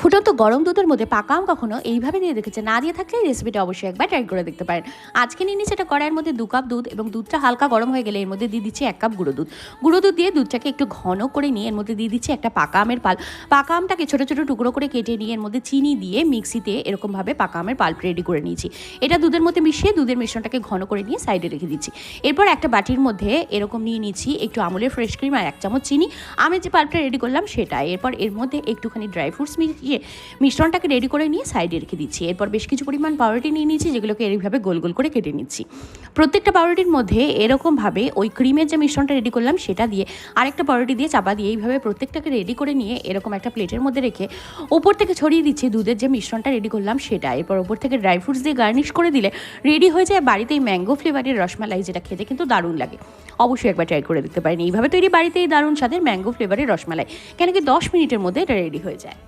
ফুটন্ত গরম দুধের মধ্যে পাকা আম কখনো এইভাবে দিয়ে দেখেছে না দিয়ে থাকলে রেসিপিটা অবশ্যই একবার ট্রাই করে দেখতে পারেন। আজকে নিয়ে নিচ্ছি এটা কড়াইয়ের মধ্যে দু কাপ দুধ এবং দুধটা হালকা গরম হয়ে গেলে এর মধ্যে দিয়ে দিচ্ছি এক কাপ গুঁড়ো দুধ। গুঁড়ো দুধ দিয়ে দুধটাকে একটু ঘন করে নিয়ে এর মধ্যে দিয়ে দিচ্ছি একটা পাকা আমের পাল। পাকা আমটাকে ছোটো ছোটো টুকরো করে কেটে নিয়ে এর মধ্যে চিনি দিয়ে মিক্সিতে এরকমভাবে পাকা আমের পাল্প রেডি করে নিয়েছি। এটা দুধের মধ্যে মিশিয়ে দুধের মিশ্রণটাকে ঘন করে নিয়ে সাইডে রেখে দিচ্ছি। এরপর একটা বাটির মধ্যে এরকম নিয়ে নিচ্ছি একটু আমুলের ফ্রেশ ক্রিম আর এক চামচ চিনি। আমি যে পাল্পটা রেডি করলাম সেটা এরপর এর মধ্যে একটুখানি ড্রাই ফ্রুটস মিশিয়ে মিশ্রণটাকে রেডি করে নিয়ে সাইডে রেখে দিচ্ছি। এরপর বেশ কিছু পরিমাণ পাউরুটি নিয়ে নিয়েছি, যেগুলোকে এইভাবে গোল গোল করে কেটে নিচ্ছি। প্রত্যেকটা পাউরুটির মধ্যে এরকমভাবে ওই ক্রিমের যে মিশ্রণটা রেডি করলাম, সেটা দিয়ে আরেকটা পাউরুটি দিয়ে চাপা দিয়ে এইভাবে প্রত্যেকটাকে রেডি করে নিয়ে এরকম একটা প্লেটের মধ্যে রেখে ওপর থেকে ছড়িয়ে দিচ্ছি দুধের যে মিশ্রণটা রেডি করলাম, সেটা। এরপর ওপর থেকে ড্রাই ফ্রুটস দিয়ে গার্নিশ করে দিলে রেডি হয়ে যায় বাড়িতেই ম্যাঙ্গো ফ্লেভারের রসমালাই, যেটা খেতে কিন্তু দারুণ লাগে। অবশ্যই একবার ট্রাই করে দেখতে পারেন। এইভাবে তৈরি বাড়িতেই দারুণ স্বাদের ম্যাঙ্গো ফ্লেভারের রসমালাই। কেন কি দশ মিনিটের মধ্যে এটা রেডি হয়ে যায়।